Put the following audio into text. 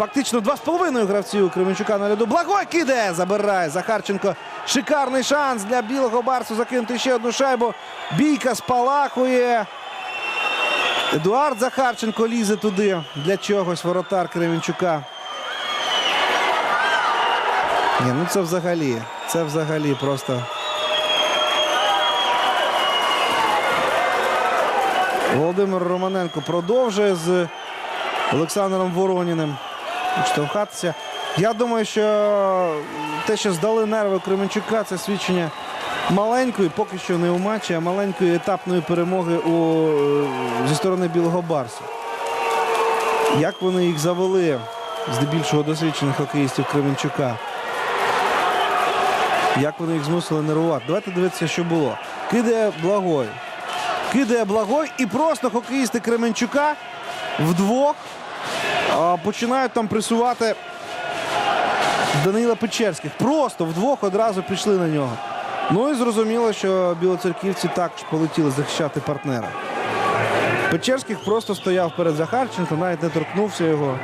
Фактично два з половиною гравці Кременчука на льоду. Благой кидає, забирає Захарченко. Шикарний шанс для білого барсу закинути ще одну шайбу. Бійка спалахує. Едуард Захарченко лізе туди. Для чогось воротар Кременчука. Ні, ну це взагалі. Це взагалі просто. Володимир Романенко продовжує з Олександром Вороніним штовхатися. Я думаю, що те, що здали нерви Кременчука, це свідчення маленької, поки що не у матчі, а маленької етапної перемоги у, зі сторони Білого Барсу. Як вони їх завели, здебільшого досвідчених хокеїстів Кременчука. Як вони їх змусили нервувати. Давайте дивитися, що було. Кидає Благой. Кидає Благой і просто хокеїсти Кременчука вдвох починають там пресувати Данила Печерських. Просто вдвох одразу пішли на нього. Ну і зрозуміло, що білоцерківці також полетіли захищати партнера. Печерських просто стояв перед Захарченко, навіть не торкнувся його.